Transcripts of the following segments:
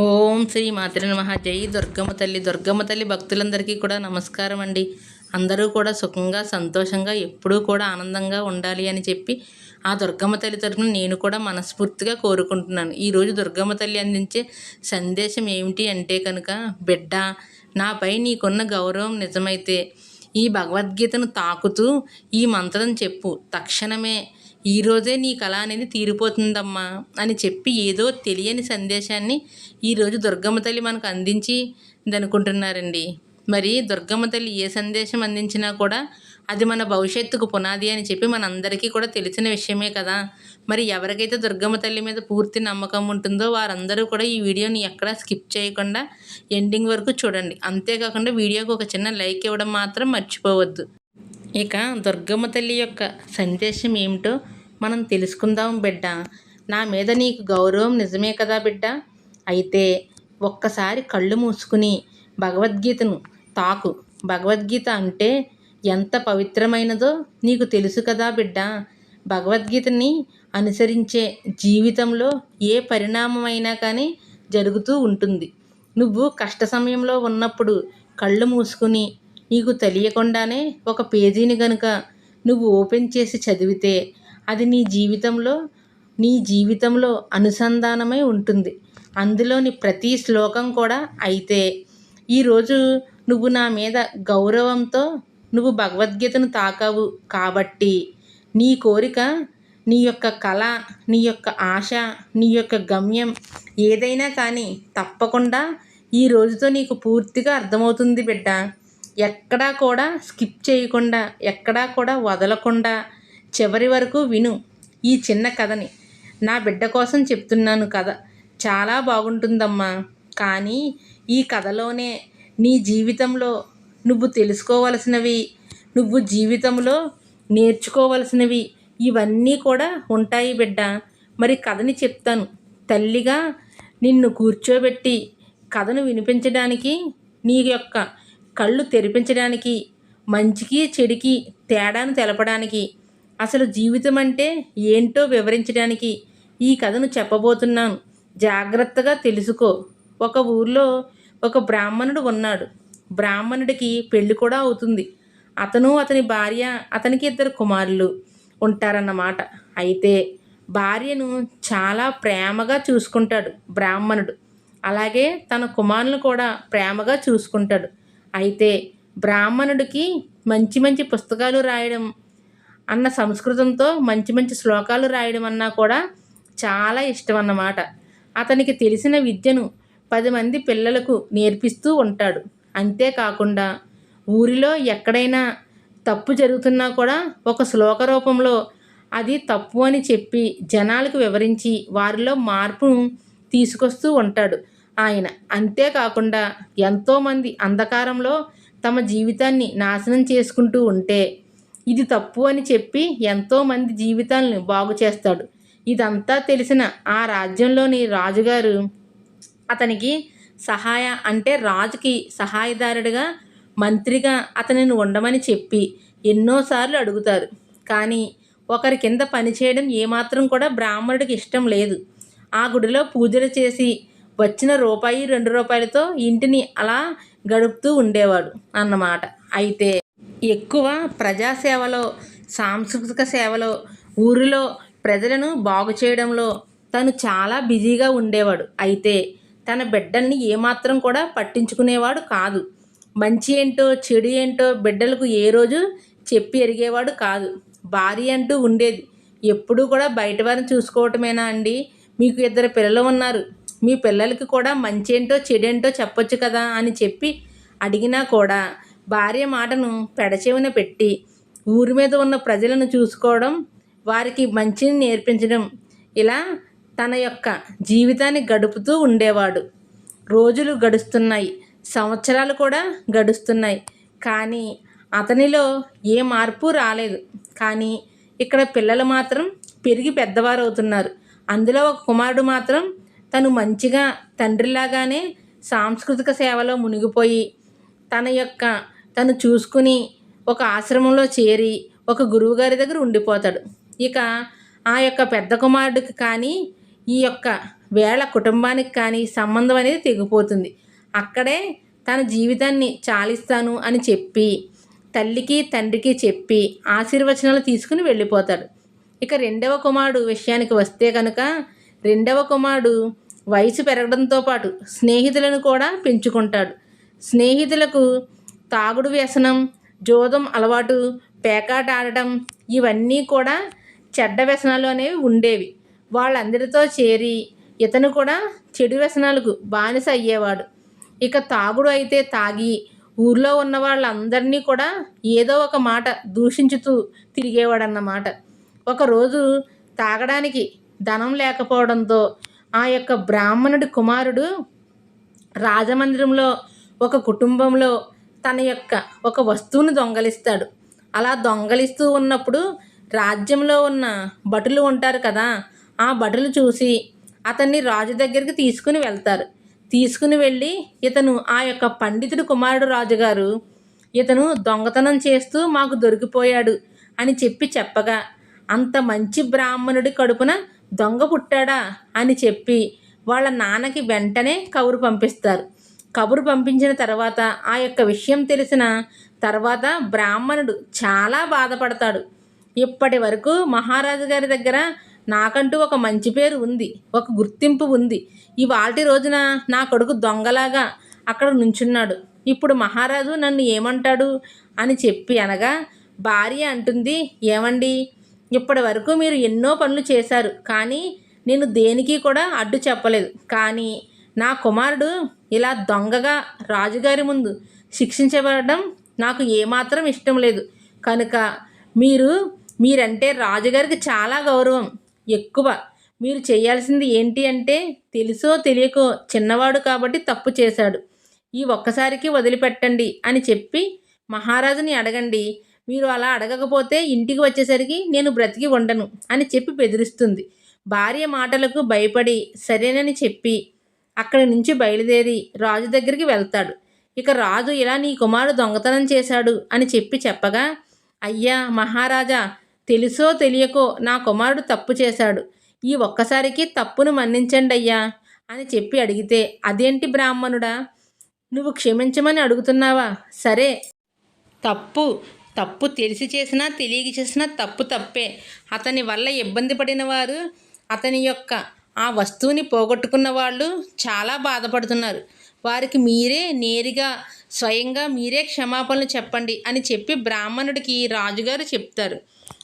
ఓం శ్రీ మాతృ నమ. జై దుర్గమ్మ తల్లి. దుర్గమ్మ తల్లి భక్తులందరికీ కూడా నమస్కారం అండి. అందరూ కూడా సుఖంగా సంతోషంగా ఎప్పుడూ కూడా ఆనందంగా ఉండాలి అని చెప్పి ఆ దుర్గమ్మ తల్లి తరఫున నేను కూడా మనస్ఫూర్తిగా కోరుకుంటున్నాను. ఈరోజు దుర్గమ్మ తల్లి అందించే సందేశం ఏమిటి అంటే కనుక బిడ్డ నాపై నీకున్న గౌరవం నిజమైతే ఈ భగవద్గీతను తాకుతూ ఈ మంత్రం చెప్పు. తక్షణమే ఈరోజే నీ కళ అనేది తీరిపోతుందమ్మా అని చెప్పి ఏదో తెలియని సందేశాన్ని ఈరోజు దుర్గమ్మ తల్లి మనకు అందించి అనుకుంటున్నారండి మరి దుర్గమ్మ తల్లి ఏ సందేశం అందించినా కూడా అది మన భవిష్యత్తుకు పునాది అని చెప్పి మనందరికీ కూడా తెలిసిన విషయమే కదా. మరి ఎవరికైతే దుర్గమ్మ తల్లి మీద పూర్తి నమ్మకం ఉంటుందో వారందరూ కూడా ఈ వీడియోని ఎక్కడా స్కిప్ చేయకుండా ఎండింగ్ వరకు చూడండి. అంతేకాకుండా వీడియోకి ఒక చిన్న లైక్ ఇవ్వడం మాత్రం మర్చిపోవద్దు. ఇక దుర్గమ్మ తల్లి యొక్క సందేశం ఏమిటో మనం తెలుసుకుందాం బిడ్డ. నా మీద నీకు గౌరవం నిజమే కదా బిడ్డ. అయితే ఒక్కసారి కళ్ళు మూసుకుని భగవద్గీతను తాకు. భగవద్గీత అంటే ఎంత పవిత్రమైనదో నీకు తెలుసు కదా బిడ్డ. భగవద్గీతని అనుసరించే జీవితంలో ఏ పరిణామమైనా కానీ జరుగుతూ ఉంటుంది. నువ్వు కష్ట సమయంలో ఉన్నప్పుడు కళ్ళు మూసుకుని నీకు తెలియకుండానే ఒక పేజీని కనుక నువ్వు ఓపెన్ చేసి చదివితే అది నీ జీవితంలో నీ జీవితంలో అనుసంధానమై ఉంటుంది. అందులోని ప్రతి శ్లోకం కూడా అయితే ఈరోజు నువ్వు నా మీద గౌరవంతో నువ్వు భగవద్గీతను తాకావు కాబట్టి నీ కోరిక నీ యొక్క కళ నీ యొక్క ఆశ నీ యొక్క గమ్యం ఏదైనా కానీ తప్పకుండా ఈ రోజుతో నీకు పూర్తిగా అర్థమవుతుంది బిడ్డ. ఎక్కడా కూడా స్కిప్ చేయకుండా ఎక్కడా కూడా వదలకుండా చివరి వరకు విను ఈ చిన్న కథని. నా బిడ్డ కోసం చెప్తున్నాను కథ. చాలా బాగుంటుందమ్మా. కానీ ఈ కథలోనే నీ జీవితంలో నువ్వు తెలుసుకోవలసినవి నువ్వు జీవితంలో నేర్చుకోవలసినవి ఇవన్నీ కూడా ఉంటాయి బిడ్డ. మరి కథని చెప్తాను. తల్లిగా నిన్ను కూర్చోబెట్టి కథను వినిపించడానికి నీ యొక్క కళ్ళు తెరిపించడానికి మంచికి చెడికి తేడాను తెలపడానికి అసలు జీవితం అంటే ఏంటో వివరించడానికి ఈ కథను చెప్పబోతున్నాను. జాగ్రత్తగా తెలుసుకో. ఒక ఊర్లో ఒక బ్రాహ్మణుడు ఉన్నాడు. బ్రాహ్మణుడికి పెళ్ళి కూడా అవుతుంది. అతను అతని భార్య అతనికి ఇద్దరు కుమారులు ఉంటారన్నమాట. అయితే భార్యను చాలా ప్రేమగా చూసుకుంటాడు బ్రాహ్మణుడు. అలాగే తన కుమారులను కూడా ప్రేమగా చూసుకుంటాడు. అయితే బ్రాహ్మణుడికి మంచి మంచి పుస్తకాలు రాయడం అన్న సంస్కృతంతో మంచి మంచి శ్లోకాలు రాయడం అన్నా కూడా చాలా ఇష్టం అన్నమాట అతనికి తెలిసిన విద్యను పది మంది పిల్లలకు నేర్పిస్తూ ఉంటాడు. అంతేకాకుండా ఊరిలో ఎక్కడైనా తప్పు జరుగుతున్నా కూడా ఒక శ్లోక రూపంలో అది తప్పు అని చెప్పి జనాలకు వివరించి వారిలో మార్పును తీసుకొస్తూ ఉంటాడు. ఆయన అంతేకాకుండా ఎంతోమంది అంధకారంలో తమ జీవితాన్ని నాశనం చేసుకుంటూ ఉంటే ఇది తప్పు అని చెప్పి ఎంతోమంది జీవితాలను బాగు చేస్తాడు. ఇదంతా తెలిసిన ఆ రాజ్యంలోని రాజుగారు అతనికి సహాయ అంటే రాజుకి సహాయదారుడిగా మంత్రిగా అతనిని ఉండమని చెప్పి ఎన్నోసార్లు అడుగుతారు. కానీ ఒకరి కింద పనిచేయడం ఏమాత్రం కూడా బ్రాహ్మణుడికి ఇష్టం లేదు. ఆ గుడిలో పూజలు చేసి వచ్చిన రూపాయి రెండు రూపాయలతో ఇంటిని అలా గడుపుతూ ఉండేవాడు అన్నమాట. అయితే ఎక్కువ ప్రజాసేవలో సాంస్కృతిక సేవలో ఊరిలో ప్రజలను బాగు చేయడంలో తను చాలా బిజీగా ఉండేవాడు. అయితే తన బిడ్డల్ని ఏమాత్రం కూడా పట్టించుకునేవాడు కాదు. మంచి ఏంటో చెడు ఏంటో బిడ్డలకు ఏ రోజు చెప్పి ఎరిగేవాడు కాదు. భార్య అంటూ ఉండేది. ఎప్పుడూ కూడా బయట వారిని చూసుకోవటమేనా అండి? మీకు ఇద్దరు పిల్లలు ఉన్నారు. మీ పిల్లలకి కూడా మంచి ఏంటో చెడేంటో చెప్పొచ్చు కదా అని చెప్పి అడిగినా కూడా భార్య మాటను పెడచెవిన పెట్టి ఊరి మీద ఉన్న ప్రజలను చూసుకోవడం వారికి మంచిని నేర్పించడం. ఇలా తన యొక్క జీవితాన్ని గడుపుతూ ఉండేవాడు. రోజులు గడుస్తున్నాయి. సంవత్సరాలు కూడా గడుస్తున్నాయి. కానీ అతనిలో ఏ మార్పు రాలేదు. కానీ ఇక్కడ పిల్లలు మాత్రం పెరిగి పెద్దవారు అవుతున్నారు అందులో ఒక కుమారుడు మాత్రం తను మంచిగా తండ్రిలాగానే సాంస్కృతిక సేవలో మునిగిపోయి తన యొక్క తను చూసుకుని ఒక ఆశ్రమంలో చేరి ఒక గురువుగారి దగ్గర ఉండిపోతాడు. ఇక ఆ యొక్క పెద్ద కుమారుడికి కానీ ఈ యొక్క వేళ కుటుంబానికి కానీ సంబంధం అనేది తెగిపోతుంది. అక్కడే తన జీవితాన్ని చాలిస్తాను అని చెప్పి తల్లికి తండ్రికి చెప్పి ఆశీర్వచనాలు తీసుకుని వెళ్ళిపోతాడు. ఇక రెండవ కుమారుడు విషయానికి వస్తే కనుక రెండవ కుమారుడు వయసు పెరగడంతో పాటు స్నేహితులను కూడా పెంచుకుంటాడు. స్నేహితులకు తాగుడు వ్యసనం జోదం అలవాటు పేకాట ఆడటం ఇవన్నీ కూడా చెడ్డ వ్యసనాలు అనేవి ఉండేవి. వాళ్ళందరితో చేరి ఇతను కూడా చెడు వ్యసనాలకు బానిస అయ్యేవాడు. ఇక తాగుడు అయితే తాగి ఊర్లో ఉన్న వాళ్ళందరినీ కూడా ఏదో ఒక మాట దూషించుతూ తిరిగేవాడన్నమాట. ఒకరోజు తాగడానికి ధనం లేకపోవడంతో ఆ యొక్క బ్రాహ్మణుడి కుమారుడు రాజమందిరంలో ఒక కుటుంబంలో తన యొక్క ఒక వస్తువును దొంగలిస్తాడు. అలా దొంగలిస్తూ ఉన్నప్పుడు రాజ్యంలో ఉన్న భటులు ఉంటారు కదా ఆ భటులు చూసి అతన్ని రాజు దగ్గరికి తీసుకుని వెళ్తారు. తీసుకుని వెళ్ళి ఇతను ఆ యొక్క పండితుడి కుమారుడు రాజుగారు ఇతను దొంగతనం చేస్తూ మాకు దొరికిపోయాడు అని చెప్పి చెప్పగా అంత మంచి బ్రాహ్మణుడి కడుపున దొంగ పుట్టాడా అని చెప్పి వాళ్ళ నాన్నకి వెంటనే కబురు పంపిస్తారు. కబురు పంపించిన తర్వాత ఆ యొక్క విషయం తెలిసిన తర్వాత బ్రాహ్మణుడు చాలా బాధపడతాడు. ఇప్పటి వరకు మహారాజు గారి దగ్గర నాకంటూ ఒక మంచి పేరు ఉంది ఒక గుర్తింపు ఉంది. ఇవాటి రోజున నా కొడుకు దొంగలాగా అక్కడ నుంచున్నాడు. ఇప్పుడు మహారాజు నన్ను ఏమంటాడు అని చెప్పి అనగా భార్య అంటుంది ఏమండి? ఇప్పటి వరకు మీరు ఎన్నో పనులు చేశారు కానీ నేను దేనికి కూడా అడ్డు చెప్పలేదు. కానీ నా కుమారుడు ఇలా దొంగగా రాజుగారి ముందు శిక్షించబడడం నాకు ఏమాత్రం ఇష్టం లేదు. కనుక మీరు మీరంటే రాజుగారికి చాలా గౌరవం. ఎక్కువ మీరు చేయాల్సింది ఏంటి అంటే తెలుసో తెలియకో చిన్నవాడు కాబట్టి తప్పు చేశాడు. ఈ ఒక్కసారికి వదిలిపెట్టండి అని చెప్పి మహారాజుని అడగండి. మీరు అలా అడగకపోతే ఇంటికి వచ్చేసరికి నేను బ్రతికి ఉండను అని చెప్పి బెదిరిస్తుంది. భార్య మాటలకు భయపడి సరేనని చెప్పి అక్కడి నుంచి బయలుదేరి రాజు దగ్గరికి వెళ్తాడు. ఇక రాజు ఇలా నీ కుమారుడు దొంగతనం చేశాడు అని చెప్పి చెప్పగా అయ్యా మహారాజా తెలుసో తెలియకో నా కుమారుడు తప్పు చేశాడు. ఈ ఒక్కసారికి తప్పును మన్నించండి అయ్యా అని చెప్పి అడిగితే అదేంటి బ్రాహ్మణుడా? నువ్వు క్షమించమని అడుగుతున్నావా? సరే. తప్పు తప్పు తెలిసి చేసినా తెలియక చేసినా తప్పు తప్పే. అతని వల్ల ఇబ్బంది పడిన వారు అతని యొక్క ఆ వస్తువుని పోగొట్టుకున్న వాళ్ళు చాలా బాధపడుతున్నారు. వారికి మీరే నేరుగా స్వయంగా మీరే క్షమాపణలు చెప్పండి అని చెప్పి బ్రాహ్మణుడికి రాజుగారు చెప్తారు.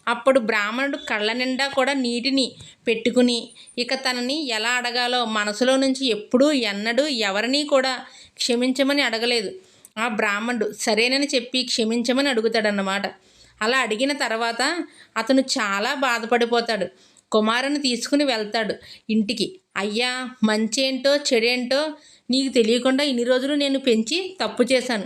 అప్పుడు బ్రాహ్మణుడు కళ్ళ నిండా కూడా నీటిని పెట్టుకుని ఇక తనని ఎలా అడగాలో మనసులో నుంచి ఎప్పుడూ ఎన్నడూ ఎవరినీ కూడా క్షమించమని అడగలేదు. ఆ బ్రాహ్మణుడు సరేనని చెప్పి క్షమించమని అడుగుతాడన్నమాట అలా అడిగిన తర్వాత అతను చాలా బాధపడిపోతాడు. కుమారుని తీసుకుని వెళ్తాడు ఇంటికి. అయ్యా మంచేంటో చెడేంటో నీకు తెలియకుండా ఇన్ని రోజులు నేను పెంచి తప్పు చేశాను.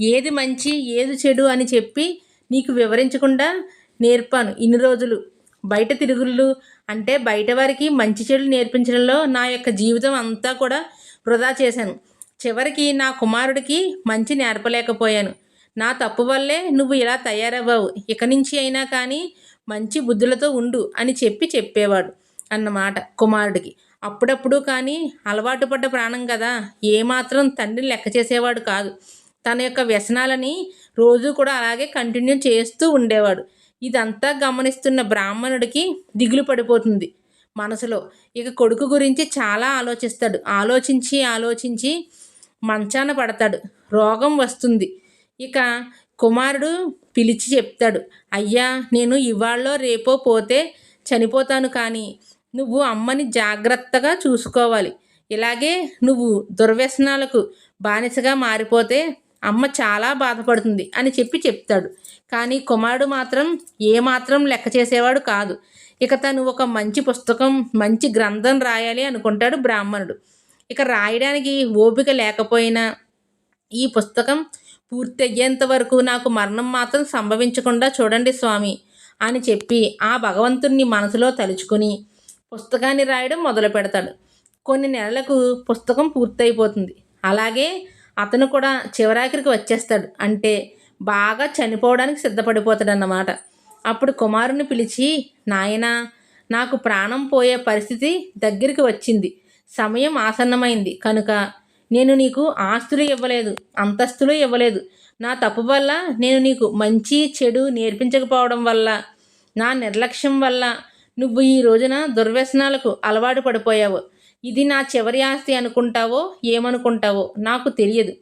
ఏది మంచి ఏది చెడు అని చెప్పి నీకు వివరించకుండా నేర్పాను ఇన్ని రోజులు. బయట తిరుగుళ్ళు అంటే బయట వారికి మంచి చెడు నేర్పించడంలో నా యొక్క జీవితం అంతా కూడా వృధా చేశాను. చివరికి నా కుమారుడికి మంచి నేర్పలేకపోయాను. నా తప్పు వల్లే నువ్వు ఇలా తయారవ్వావు. ఇక నుంచి అయినా కానీ మంచి బుద్ధులతో ఉండు అని చెప్పి చెప్పేవాడు అన్నమాట కుమారుడికి. అప్పుడప్పుడు కానీ అలవాటు పడ్డ ప్రాణం కదా ఏమాత్రం తండ్రిని లెక్క చేసేవాడు కాదు. తన యొక్క వ్యసనాలని రోజు కూడా అలాగే కంటిన్యూ చేస్తూ ఉండేవాడు. ఇదంతా గమనిస్తున్న బ్రాహ్మణుడికి దిగులు పడిపోతుంది మనసులో. ఇక కొడుకు గురించి చాలా ఆలోచిస్తాడు. ఆలోచించి ఆలోచించి మంచాన పడతాడు. రోగం వస్తుంది. ఇక కుమారుడు పిలిచి చెప్తాడు. అయ్యా నేను ఇవాళ్ళో రేపో పోతే చనిపోతాను కానీ నువ్వు అమ్మని జాగ్రత్తగా చూసుకోవాలి. ఇలాగే నువ్వు దుర్వ్యసనాలకు బానిసగా మారిపోతే అమ్మ చాలా బాధపడుతుంది అని చెప్పి చెప్తాడు. కానీ కుమారుడు మాత్రం ఏమాత్రం లెక్క చేసేవాడు కాదు. ఇక తను ఒక మంచి పుస్తకం మంచి గ్రంథం రాయాలి అనుకుంటాడు బ్రాహ్మణుడు. ఇక రాయడానికి ఓపిక లేకపోయినా ఈ పుస్తకం పూర్తి అయ్యేంత వరకు నాకు మరణం మాత్రం సంభవించకుండా చూడండి స్వామి అని చెప్పి ఆ భగవంతుణ్ణి మనసులో తలుచుకుని పుస్తకాన్ని రాయడం మొదలు పెడతాడు. కొన్ని నెలలకు పుస్తకం పూర్తయిపోతుంది. అలాగే అతను కూడా చివరాఖరికి వచ్చేస్తాడు. అంటే బాగా చనిపోవడానికి సిద్ధపడిపోతాడు అన్నమాట అప్పుడు కుమారుని పిలిచి నాయనా నాకు ప్రాణం పోయే పరిస్థితి దగ్గరికి వచ్చింది. సమయం ఆసన్నమైంది. కనుక నేను నీకు ఆస్తులు ఇవ్వలేదు అంతస్తులు ఇవ్వలేదు. నా తప్పు వల్ల నేను నీకు మంచి చెడు నేర్పించకపోవడం వల్ల నా నిర్లక్ష్యం వల్ల నువ్వు ఈ రోజున దుర్వ్యసనాలకు అలవాటు పడిపోయావు. ఇది నా చివరి ఆస్తి అనుకుంటావో ఏమనుకుంటావో నాకు తెలియదు.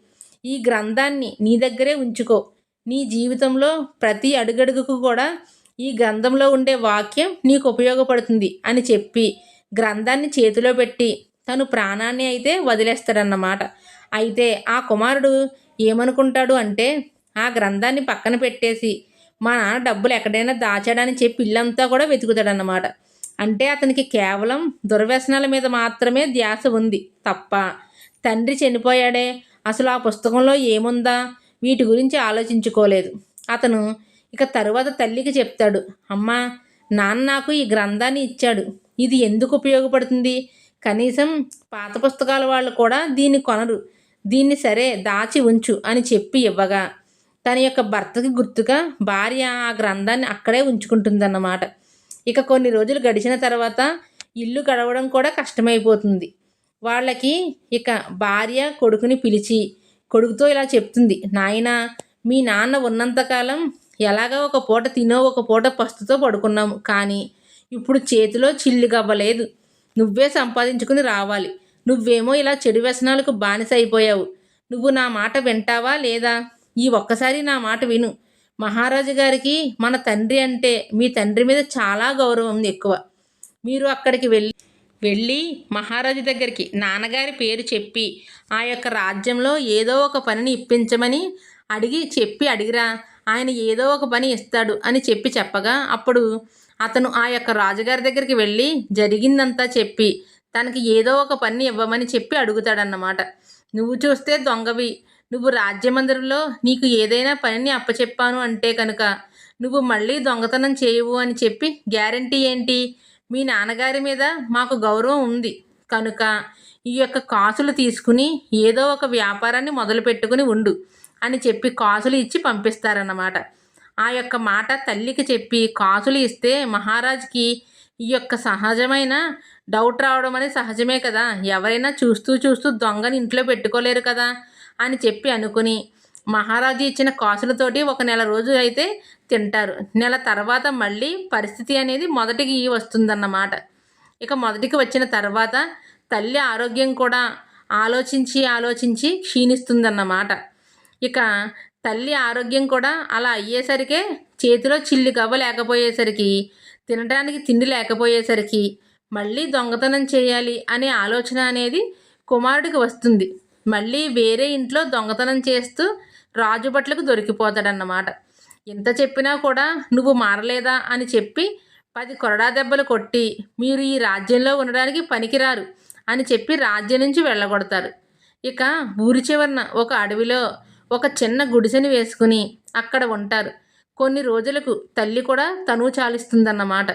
ఈ గ్రంథాన్ని నీ దగ్గరే ఉంచుకో. నీ జీవితంలో ప్రతి అడుగడుగుకు కూడా ఈ గ్రంథంలో ఉండే వాక్యం నీకు ఉపయోగపడుతుంది అని చెప్పి గ్రంథాన్ని చేతిలో పెట్టి తను ప్రాణాన్ని అయితే వదిలేస్తాడన్నమాట. అయితే ఆ కుమారుడు ఏమనుకుంటాడు అంటే ఆ గ్రంథాన్ని పక్కన పెట్టేసి మా నాన్న డబ్బులు ఎక్కడైనా దాచాడని చెప్పి ఇల్లంతా కూడా వెతుకుతాడన్నమాట. అంటే అతనికి కేవలం దుర్వ్యసనాల మీద మాత్రమే ధ్యాస ఉంది తప్ప తండ్రి చనిపోయాడే. అసలు ఆ పుస్తకంలో ఏముందా? వీటి గురించి ఆలోచించుకోలేదు. అతను ఇక తరువాత తల్లికి చెప్తాడు అమ్మా నాన్న నాకు ఈ గ్రంథాన్ని ఇచ్చాడు. ఇది ఎందుకు ఉపయోగపడుతుంది? కనీసం పాత పుస్తకాల వాళ్ళు కూడా దీన్ని కొనరు. దీన్ని సరే దాచి ఉంచు అని చెప్పి ఇవ్వగా తన యొక్క భర్తకి గుర్తుగా భార్య ఆ గ్రంథాన్ని అక్కడే ఉంచుకుంటుందన్నమాట. ఇక కొన్ని రోజులు గడిచిన తర్వాత ఇల్లు గడవడం కూడా కష్టమైపోతుంది. వాళ్ళకి ఇక భార్య కొడుకుని పిలిచి కొడుకుతో ఇలా చెప్తుంది. నాయన మీ నాన్న ఉన్నంతకాలం ఎలాగో ఒక పూట తినో ఒక పూట పస్తుతో పడుకున్నాము. కానీ ఇప్పుడు చేతిలో చిల్లు గవ్వలేదు నువ్వే సంపాదించుకుని రావాలి. నువ్వేమో ఇలా చెడు వ్యసనాలకు బానిస అయిపోయావు. నువ్వు నా మాట వింటావా లేదా? ఈ ఒక్కసారి నా మాట విను. మహారాజు గారికి మన తండ్రి అంటే మీ తండ్రి మీద చాలా గౌరవం ఉంది ఎక్కువ. మీరు అక్కడికి వెళ్ళి వెళ్ళి మహారాజు దగ్గరికి నాన్నగారి పేరు చెప్పి ఆ యొక్క రాజ్యంలో ఏదో ఒక పనిని ఇప్పించమని అడిగి చెప్పి అడిగిరా. ఆయన ఏదో ఒక పని ఇస్తాడు అని చెప్పి చెప్పగా అప్పుడు అతను ఆ యొక్క రాజుగారి దగ్గరికి వెళ్ళి జరిగిందంతా చెప్పి తనకి ఏదో ఒక పని ఇవ్వమని చెప్పి అడుగుతాడన్నమాట. నువ్వు చూస్తే దొంగవి. నువ్వు రాజ్యమందిరంలో నీకు ఏదైనా పనిని అప్పచెప్పాను అంటే కనుక నువ్వు మళ్ళీ దొంగతనం చేయవు అని చెప్పి గ్యారంటీ ఏంటి? మీ నాన్నగారి మీద మాకు గౌరవం ఉంది. కనుక ఈ యొక్క కాసులు తీసుకుని ఏదో ఒక వ్యాపారాన్ని మొదలు పెట్టుకుని ఉండు అని చెప్పి కాసులు ఇచ్చి పంపిస్తారన్నమాట. ఆ యొక్క మాట తల్లికి చెప్పి కాసులు ఇస్తే మహారాజ్కి ఈ యొక్క సహజమైన డౌట్ రావడం అనేది సహజమే కదా. ఎవరైనా చూస్తూ చూస్తూ దొంగని ఇంట్లో పెట్టుకోలేరు కదా అని చెప్పి అనుకుని మహారాజు ఇచ్చిన కాసులతోటి ఒక నెల రోజులు అయితే తింటారు. నెల తర్వాత మళ్ళీ పరిస్థితి అనేది మొదటికి వస్తుందన్నమాట. ఇక మొదటికి వచ్చిన తర్వాత తల్లి ఆరోగ్యం కూడా ఆలోచించి ఆలోచించి క్షీణిస్తుందన్నమాట. ఇక తల్లి ఆరోగ్యం కూడా అలా అయ్యేసరికే చేతిలో చిల్లి గవ్వ లేకపోయేసరికి తినడానికి తిండి లేకపోయేసరికి మళ్ళీ దొంగతనం చేయాలి అనే ఆలోచన అనేది కుమారుడికి వస్తుంది. మళ్ళీ వేరే ఇంట్లో దొంగతనం చేస్తూ రాజు బట్లకు దొరికిపోతాడన్నమాట. ఎంత చెప్పినా కూడా నువ్వు మారలేదా అని చెప్పి పది కొరడా దెబ్బలు కొట్టి మీరు ఈ రాజ్యంలో ఉండడానికి పనికిరారు అని చెప్పి రాజ్యం నుంచి వెళ్ళగొడతారు. ఇక ఊరి చివరన ఒక అడవిలో ఒక చిన్న గుడిసెని వేసుకుని అక్కడ ఉంటారు. కొన్ని రోజులకు తల్లి కూడా తనువు చాలిస్తుందన్నమాట.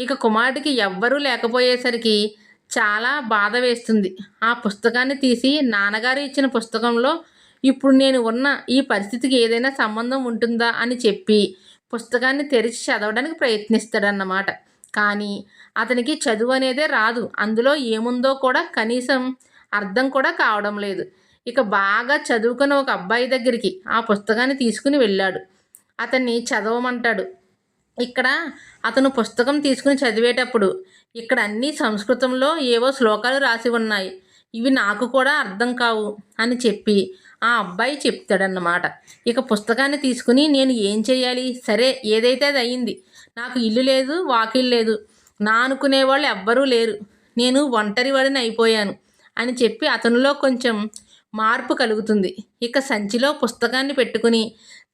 ఇక కుమారుడికి ఎవ్వరూ లేకపోయేసరికి చాలా బాధ వేస్తుంది. ఆ పుస్తకాన్ని తీసి నాన్నగారు ఇచ్చిన పుస్తకంలో ఇప్పుడు నేను ఉన్న ఈ పరిస్థితికి ఏదైనా సంబంధం ఉంటుందా అని చెప్పి పుస్తకాన్ని తెరిచి చదవడానికి ప్రయత్నిస్తాడన్నమాట. కానీ అతనికి చదువు అనేదే రాదు. అందులో ఏముందో కూడా కనీసం అర్థం కూడా కావడం లేదు. ఇక బాగా చదువుకున్న ఒక అబ్బాయి దగ్గరికి ఆ పుస్తకాన్ని తీసుకుని వెళ్ళాడు. అతన్ని చదవమంటాడు. ఇక్కడ అతను పుస్తకం తీసుకుని చదివేటప్పుడు ఇక్కడ అన్ని సంస్కృతంలో ఏవో శ్లోకాలు రాసి ఉన్నాయి. ఇవి నాకు కూడా అర్థం కావు అని చెప్పి ఆ అబ్బాయి చెప్తాడన్నమాట. ఇక పుస్తకాన్ని తీసుకుని నేను ఏం చేయాలి? సరే ఏదైతే అది అయింది. నాకు ఇల్లు లేదు వాకిల్ లేదు. నా అనుకునే వాళ్ళు ఎవ్వరూ లేరు. నేను ఒంటరి వాడిని అయిపోయాను అని చెప్పి అతనిలో కొంచెం మార్పు కలుగుతుంది. ఇక సంచిలో పుస్తకాన్ని పెట్టుకుని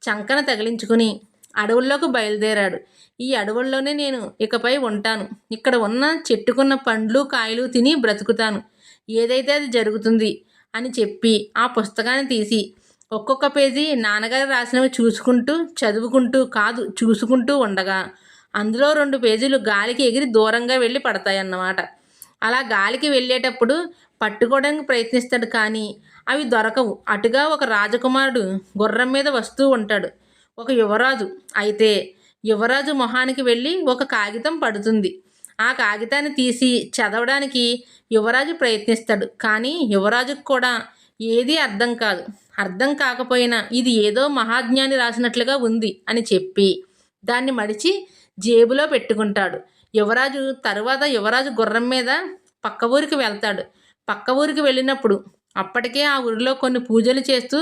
చంకన తగిలించుకుని అడవుల్లోకి బయలుదేరాడు. ఈ అడవుల్లోనే నేను ఇకపై ఉంటాను. ఇక్కడ ఉన్న చెట్టుకున్న పండ్లు కాయలు తిని బ్రతుకుతాను. ఏదైతే అది జరుగుతుంది అని చెప్పి ఆ పుస్తకాన్ని తీసి ఒక్కొక్క పేజీ నాన్నగారు రాసినవి చూసుకుంటూ చదువుకుంటూ కాదు చూసుకుంటూ ఉండగా అందులో రెండు పేజీలు గాలికి ఎగిరి దూరంగా వెళ్ళి పడతాయన్నమాట. అలా గాలికి వెళ్ళేటప్పుడు పట్టుకోవడానికి ప్రయత్నిస్తాడు కానీ అవి దొరకవు. అటుగా ఒక రాజకుమారుడు గుర్రం మీద వస్తూ ఉంటాడు. ఒక యువరాజు. అయితే యువరాజు మొహానికి వెళ్ళి ఒక కాగితం పడుతుంది. ఆ కాగితాన్ని తీసి చదవడానికి యువరాజు ప్రయత్నిస్తాడు. కానీ యువరాజుకు కూడా ఏదీ అర్థం కాదు. అర్థం కాకపోయినా ఇది ఏదో మహాజ్ఞాని రాసినట్లుగా ఉంది అని చెప్పి దాన్ని మడిచి జేబులో పెట్టుకుంటాడు. యువరాజు తరువాత యువరాజు గుర్రం మీద పక్క ఊరికి వెళ్తాడు. పక్క ఊరికి వెళ్ళినప్పుడు అప్పటికే ఆ ఊరిలో కొన్ని పూజలు చేస్తూ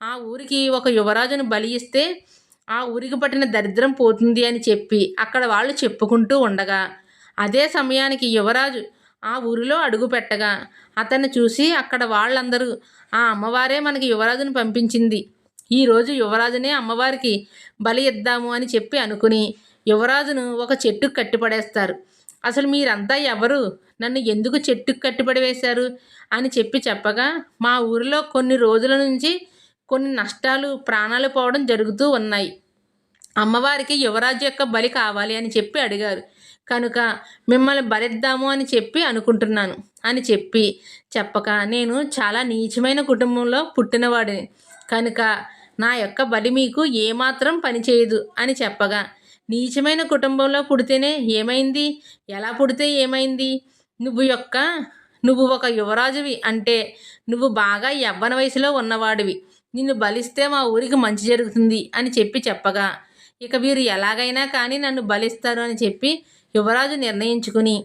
ఆ ఊరికి ఒక యువరాజును బలి ఇస్తే ఆ ఊరికి పట్టిన దరిద్రం పోతుంది అని చెప్పి అక్కడ వాళ్ళు చెప్పుకుంటూ ఉండగా అదే సమయానికి యువరాజు ఆ ఊరిలో అడుగు పెట్టగా అతన్ని చూసి అక్కడ వాళ్ళందరూ ఆ అమ్మవారే మనకి యువరాజును పంపించింది. ఈరోజు యువరాజునే అమ్మవారికి బలి ఇద్దాము అని చెప్పి అనుకుని యువరాజును ఒక చెట్టుకు కట్టిపడేస్తారు అసలు మీరంతా ఎవరు? నన్ను ఎందుకు చెట్టుకు కట్టుబడి వేశారు? అని చెప్పి చెప్పగా మా ఊరిలో కొన్ని రోజుల నుంచి కొన్ని నష్టాలు ప్రాణాలు పోవడం జరుగుతూ ఉన్నాయి. అమ్మవారికి యువరాజు యొక్క బలి కావాలి అని చెప్పి అడిగారు. కనుక మిమ్మల్ని బలిద్దాము అని చెప్పి అనుకుంటున్నాను అని చెప్పి చెప్పక నేను చాలా నీచమైన కుటుంబంలో పుట్టినవాడిని. కనుక నా యొక్క బలి మీకు ఏమాత్రం పనిచేయదు అని చెప్పగా నీచమైన కుటుంబంలో పుడితేనే ఏమైంది? ఎలా పుడితే ఏమైంది? నువ్వు యొక్క నువ్వు ఒక యువరాజువి అంటే నువ్వు బాగా యవ్వన వయసులో ఉన్నవాడివి. నిన్ను బలిస్తే మా ఊరికి మంచి జరుగుతుంది అని చెప్పి చెప్పగా ఇక వీరు ఎలాగైనా కానీ నన్ను బలిస్తారు అని చెప్పి యువరాజు నిర్ణయించుకుని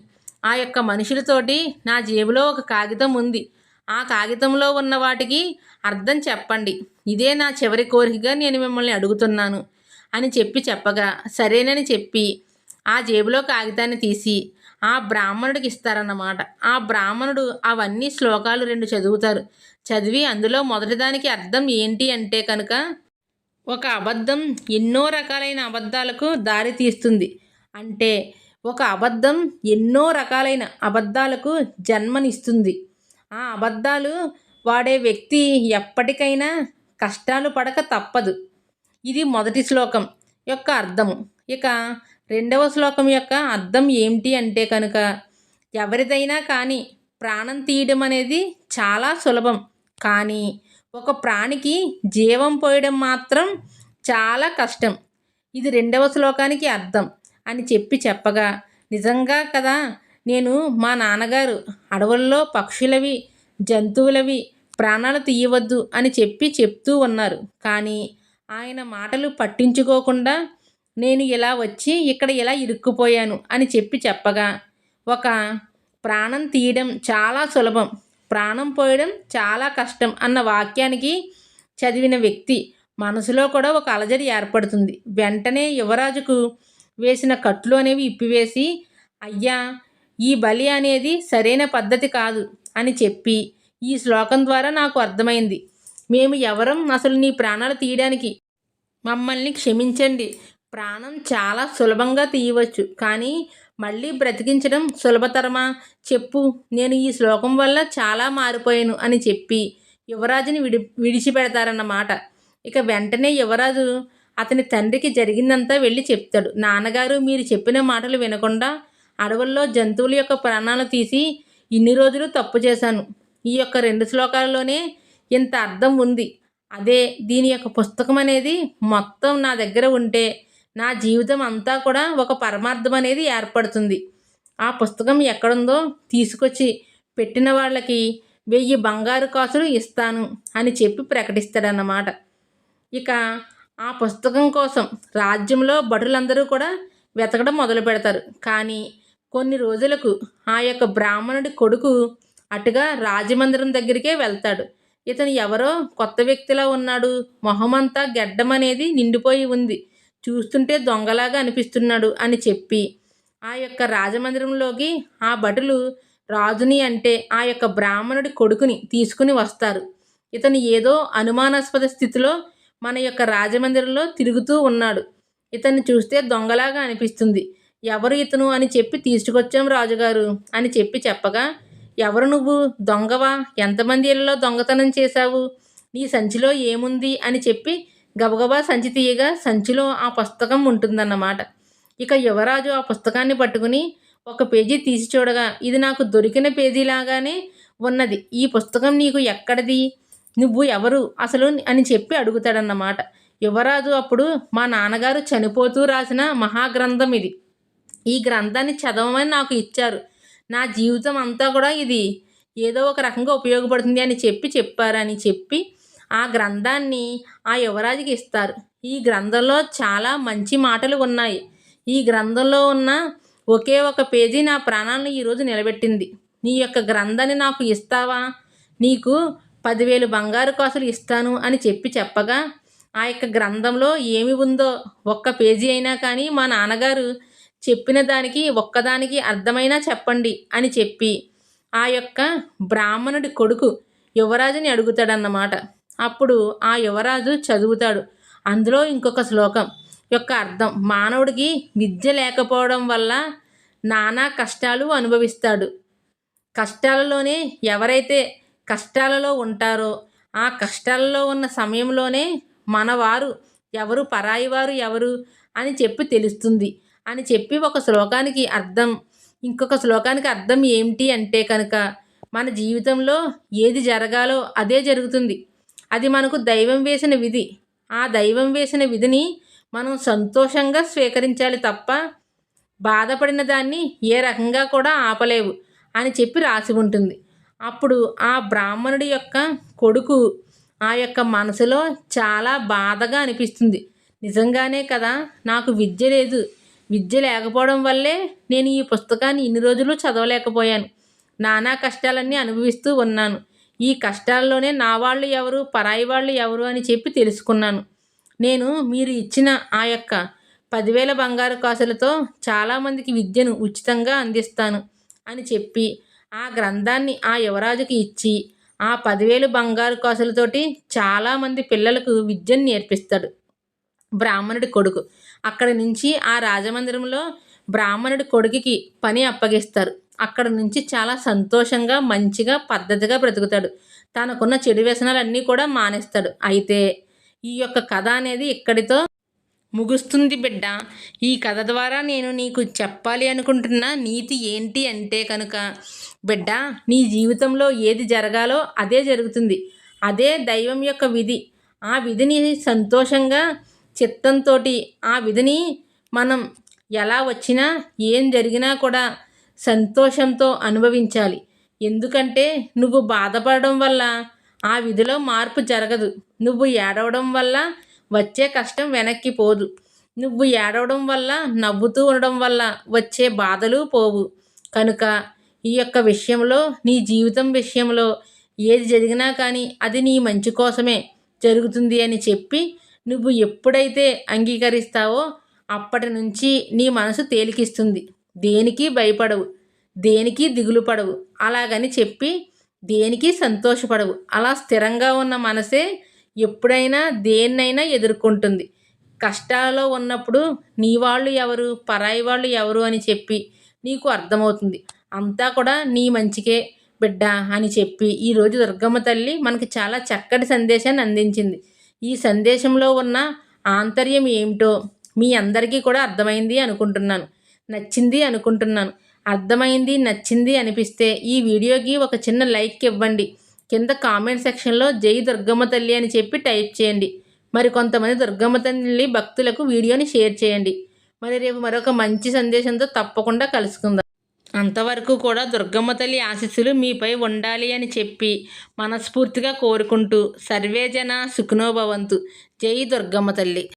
ఆ యొక్క మనుషులతోటి నా జేబులో ఒక కాగితం ఉంది. ఆ కాగితంలో ఉన్న వాటికి అర్థం చెప్పండి. ఇదే నా చివరి కోరికగా నేను మిమ్మల్ని అడుగుతున్నాను. అని చెప్పి చెప్పగా సరేనని చెప్పి ఆ జేబులో కాగితాన్ని తీసి ఆ బ్రాహ్మణుడికి ఇస్తారన్నమాట. ఆ బ్రాహ్మణుడు అవన్నీ శ్లోకాలు రెండు చదువుతారు. చదివి అందులో మొదటిదానికి అర్థం ఏంటి అంటే కనుక ఒక అబద్ధం ఎన్నో రకాలైన అబద్ధాలకు దారి తీస్తుంది. అంటే ఒక అబద్ధం ఎన్నో రకాలైన అబద్ధాలకు జన్మనిస్తుంది. ఆ అబద్ధాలు వాడే వ్యక్తి ఎప్పటికైనా కష్టాలు పడక తప్పదు. ఇది మొదటి శ్లోకం యొక్క అర్థము. ఇక రెండవ శ్లోకం యొక్క అర్థం ఏమిటి అంటే కనుక ఎవరిదైనా కానీ ప్రాణం తీయడం అనేది చాలా సులభం. కానీ ఒక ప్రాణికి జీవం పోయడం మాత్రం చాలా కష్టం. ఇది రెండవ శ్లోకానికి అర్థం అని చెప్పి చెప్పగా నిజంగా కదా నేను మా నాన్నగారు అడవుల్లో పక్షులవి జంతువులవి ప్రాణాలు తీయవద్దు అని చెప్పి చెప్తూ ఉన్నారు. కానీ ఆయన మాటలు పట్టించుకోకుండా నేను ఇలా వచ్చి ఇక్కడ ఇలా ఇరుక్కుపోయాను అని చెప్పి చెప్పగా ఒక ప్రాణం తీయడం చాలా సులభం ప్రాణం పోయడం చాలా కష్టం అన్న వాక్యానికి చదివిన వ్యక్తి మనసులో కూడా ఒక అలజడి ఏర్పడుతుంది. వెంటనే యువరాజుకు వేసిన కట్లు అనేవి ఇప్పివేసి అయ్యా ఈ బలి అనేది సరైన పద్ధతి కాదు అని చెప్పి ఈ శ్లోకం ద్వారా నాకు అర్థమైంది. మేము ఎవరం అసలు నీ ప్రాణాలు తీయడానికి మమ్మల్ని క్షమించండి. ప్రాణం చాలా సులభంగా తీయవచ్చు. కానీ మళ్ళీ బ్రతికించడం సులభతరమా? చెప్పు. నేను ఈ శ్లోకం వల్ల చాలా మారిపోయాను అని చెప్పి యువరాజుని విడి విడిచిపెడతారన్నమాట. ఇక వెంటనే యువరాజు అతని తండ్రికి జరిగిందంతా వెళ్ళి చెప్తాడు. నాన్నగారు మీరు చెప్పిన మాటలు వినకుండా అడవుల్లో జంతువుల యొక్క ప్రాణాలు తీసి ఇన్ని రోజులు తప్పు చేశాను. ఈ యొక్క రెండు శ్లోకాలలోనే ఇంత అర్థం ఉంది. అదే దీని యొక్క పుస్తకం అనేది మొత్తం నా దగ్గర ఉంటే నా జీవితం అంతా కూడా ఒక పరమార్థం అనేది ఏర్పడుతుంది. ఆ పుస్తకం ఎక్కడుందో తీసుకొచ్చి పెట్టిన వాళ్ళకి వెయ్యి బంగారు కాసులు ఇస్తాను అని చెప్పి ప్రకటిస్తాడన్నమాట. ఇక ఆ పుస్తకం కోసం రాజ్యంలో భటులందరూ కూడా వెతకడం మొదలు పెడతారు. కానీ కొన్ని రోజులకు ఆ యొక్క బ్రాహ్మణుడి కొడుకు అటుగా రాజమందిరం దగ్గరికే వెళ్తాడు. ఇతను ఎవరో కొత్త వ్యక్తిలా ఉన్నాడు. మొహమంతా గెడ్డం అనేది నిండిపోయి ఉంది. చూస్తుంటే దొంగలాగా అనిపిస్తున్నాడు అని చెప్పి. ఆ యొక్క రాజమందిరంలోకి ఆ భటులు రాజుని అంటే ఆ యొక్క బ్రాహ్మణుడి కొడుకుని తీసుకుని వస్తారు. ఇతను ఏదో అనుమానాస్పద స్థితిలో మన యొక్క రాజమందిరంలో తిరుగుతూ ఉన్నాడు. ఇతన్ని చూస్తే దొంగలాగా అనిపిస్తుంది. ఎవరు ఇతను అని చెప్పి తీసుకొచ్చాం రాజుగారు అని చెప్పి చెప్పగా ఎవరు నువ్వు? దొంగవా? ఎంతమంది ఇళ్ళలో దొంగతనం చేశావు? నీ సంచిలో ఏముంది? అని చెప్పి గబగబా సంచి తీయగా సంచిలో ఆ పుస్తకం ఉంటుందన్నమాట. ఇక యువరాజు ఆ పుస్తకాన్ని పట్టుకుని ఒక పేజీ తీసి చూడగా ఇది నాకు దొరికిన పేజీలాగానే ఉన్నది. ఈ పుస్తకం నీకు ఎక్కడిది? నువ్వు ఎవరు? అసలు అని చెప్పి అడుగుతాడన్నమాట. యువరాజు అప్పుడు మా నాన్నగారు చనిపోతూ రాసిన మహాగ్రంథం ఇది. ఈ గ్రంథాన్ని చదవమని నాకు ఇచ్చారు. నా జీవితం అంతా కూడా ఇది ఏదో ఒక రకంగా ఉపయోగపడుతుంది అని చెప్పి చెప్పారని చెప్పి ఆ గ్రంథాన్ని ఆ యువరాజుకి ఇస్తారు. ఈ గ్రంథంలో చాలా మంచి మాటలు ఉన్నాయి. ఈ గ్రంథంలో ఉన్న ఒకే ఒక పేజీ నా ప్రాణాలను ఈరోజు నిలబెట్టింది. నీ యొక్క గ్రంథాన్ని నాకు ఇస్తావా? నీకు పదివేలు బంగారు కాసులు ఇస్తాను అని చెప్పి చెప్పగా ఆ యొక్క గ్రంథంలో ఏమి ఉందో ఒక్క పేజీ అయినా కానీ మా నాన్నగారు చెప్పిన దానికి ఒక్కదానికి అర్థమైనా చెప్పండి అని చెప్పి ఆ యొక్క బ్రాహ్మణుడి కొడుకు యువరాజుని అడుగుతాడన్నమాట. అప్పుడు ఆ యువరాజు చదువుతాడు. అందులో ఇంకొక శ్లోకం యొక్క అర్థం మానవుడికి విద్య లేకపోవడం వల్ల నానా కష్టాలు అనుభవిస్తాడు. కష్టాలలోనే ఎవరైతే కష్టాలలో ఉంటారో ఆ కష్టాలలో ఉన్న సమయంలోనే మనవారు ఎవరు పరాయి వారు ఎవరు అని చెప్పి తెలుస్తుంది. అని చెప్పి ఒక శ్లోకానికి అర్థం ఇంకొక శ్లోకానికి అర్థం ఏమిటి అంటే కనుక మన జీవితంలో ఏది జరగాలో అదే జరుగుతుంది. అది మనకు దైవం వేసిన విధి. ఆ దైవం వేసిన విధిని మనం సంతోషంగా స్వీకరించాలి తప్ప బాధపడిన దాన్ని ఏ రకంగా కూడా ఆపలేవు అని చెప్పి రాసి ఉంటుంది. అప్పుడు ఆ బ్రాహ్మణుడి యొక్క కొడుకు ఆ యొక్క మనసులో చాలా బాధగా అనిపిస్తుంది. నిజంగానే కదా నాకు విద్య లేదు విద్య లేకపోవడం వల్లే నేను ఈ పుస్తకాన్ని ఇన్ని రోజులు చదవలేకపోయాను. నానా కష్టాలన్నీ అనుభవిస్తూ ఉన్నాను. ఈ కష్టాల్లోనే నా వాళ్ళు ఎవరు పరాయి వాళ్ళు ఎవరు అని చెప్పి తెలుసుకున్నాను. నేను మీరు ఇచ్చిన ఆ యొక్క పదివేల బంగారు కాసులతో చాలామందికి విద్యను ఉచితంగా అందిస్తాను అని చెప్పి ఆ గ్రంథాన్ని ఆ యువరాజుకి ఇచ్చి ఆ పదివేలు బంగారు కాసులతోటి చాలామంది పిల్లలకు విద్యను నేర్పిస్తాడు. బ్రాహ్మణుడి కొడుకు. అక్కడి నుంచి ఆ రాజమందిరంలో బ్రాహ్మణుడి కొడుకుకి పని అప్పగిస్తారు. అక్కడ నుంచి చాలా సంతోషంగా మంచిగా పద్ధతిగా బ్రతుకుతాడు. తనకున్న చెడు వ్యసనాలన్నీ కూడా మానేస్తాడు. అయితే ఈ యొక్క కథ అనేది ఇక్కడితో ముగుస్తుంది బిడ్డ. ఈ కథ ద్వారా నేను నీకు చెప్పాలి అనుకుంటున్న నీతి ఏంటి అంటే కనుక బిడ్డ నీ జీవితంలో ఏది జరగాలో అదే జరుగుతుంది. అదే దైవం యొక్క విధి. ఆ విధిని సంతోషంగా చిత్తంతో ఆ విధిని మనం ఎలా వచ్చినా ఏం జరిగినా కూడా సంతోషంతో అనుభవించాలి. ఎందుకంటే నువ్వు బాధపడడం వల్ల ఆ విధిలో మార్పు జరగదు. నువ్వు ఏడవడం వల్ల వచ్చే కష్టం వెనక్కి పోదు. నువ్వు ఏడవడం వల్ల నవ్వుతూ ఉండడం వల్ల వచ్చే బాధలు పోవు. కనుక ఈ యొక్క విషయంలో నీ జీవితం విషయంలో ఏది జరిగినా కానీ అది నీ మంచి కోసమే జరుగుతుంది అని చెప్పి నువ్వు ఎప్పుడైతే అంగీకరిస్తావో అప్పటి నుంచి నీ మనసు తేలికిస్తుంది. దేనికి భయపడవు. దేనికి దిగులు పడవు. అలాగని చెప్పి దేనికి సంతోషపడవు. అలా స్థిరంగా ఉన్న మనసే ఎప్పుడైనా దేన్నైనా ఎదుర్కొంటుంది. కష్టాలలో ఉన్నప్పుడు నీ వాళ్ళు ఎవరు? పరాయి వాళ్ళు ఎవరు? అని చెప్పి నీకు అర్థమవుతుంది. అంతా కూడా నీ మంచికే బిడ్డ అని చెప్పి ఈరోజు దుర్గమ్మ తల్లి మనకి చాలా చక్కటి సందేశాన్ని అందించింది. ఈ సందేశంలో ఉన్న ఆంతర్యం ఏమిటో మీ అందరికీ కూడా అర్థమైంది అనుకుంటున్నాను. నచ్చింది అనుకుంటున్నాను. అర్థమైంది నచ్చింది అనిపిస్తే ఈ వీడియోకి ఒక చిన్న లైక్ ఇవ్వండి. కింద కామెంట్ సెక్షన్లో జై దుర్గమ్మ తల్లి అని చెప్పి టైప్ చేయండి. మరి కొంతమంది దుర్గమ్మ తల్లి భక్తులకు వీడియోని షేర్ చేయండి. మరి రేపు మరొక మంచి సందేశంతో తప్పకుండా కలుసుకుందాం. అంతవరకు కూడా దుర్గమ్మ తల్లి ఆశీస్సులు మీపై ఉండాలి అని చెప్పి మనస్ఫూర్తిగా కోరుకుంటూ సర్వేజన సుఖనోభవంతు జై దుర్గమ్మ తల్లి.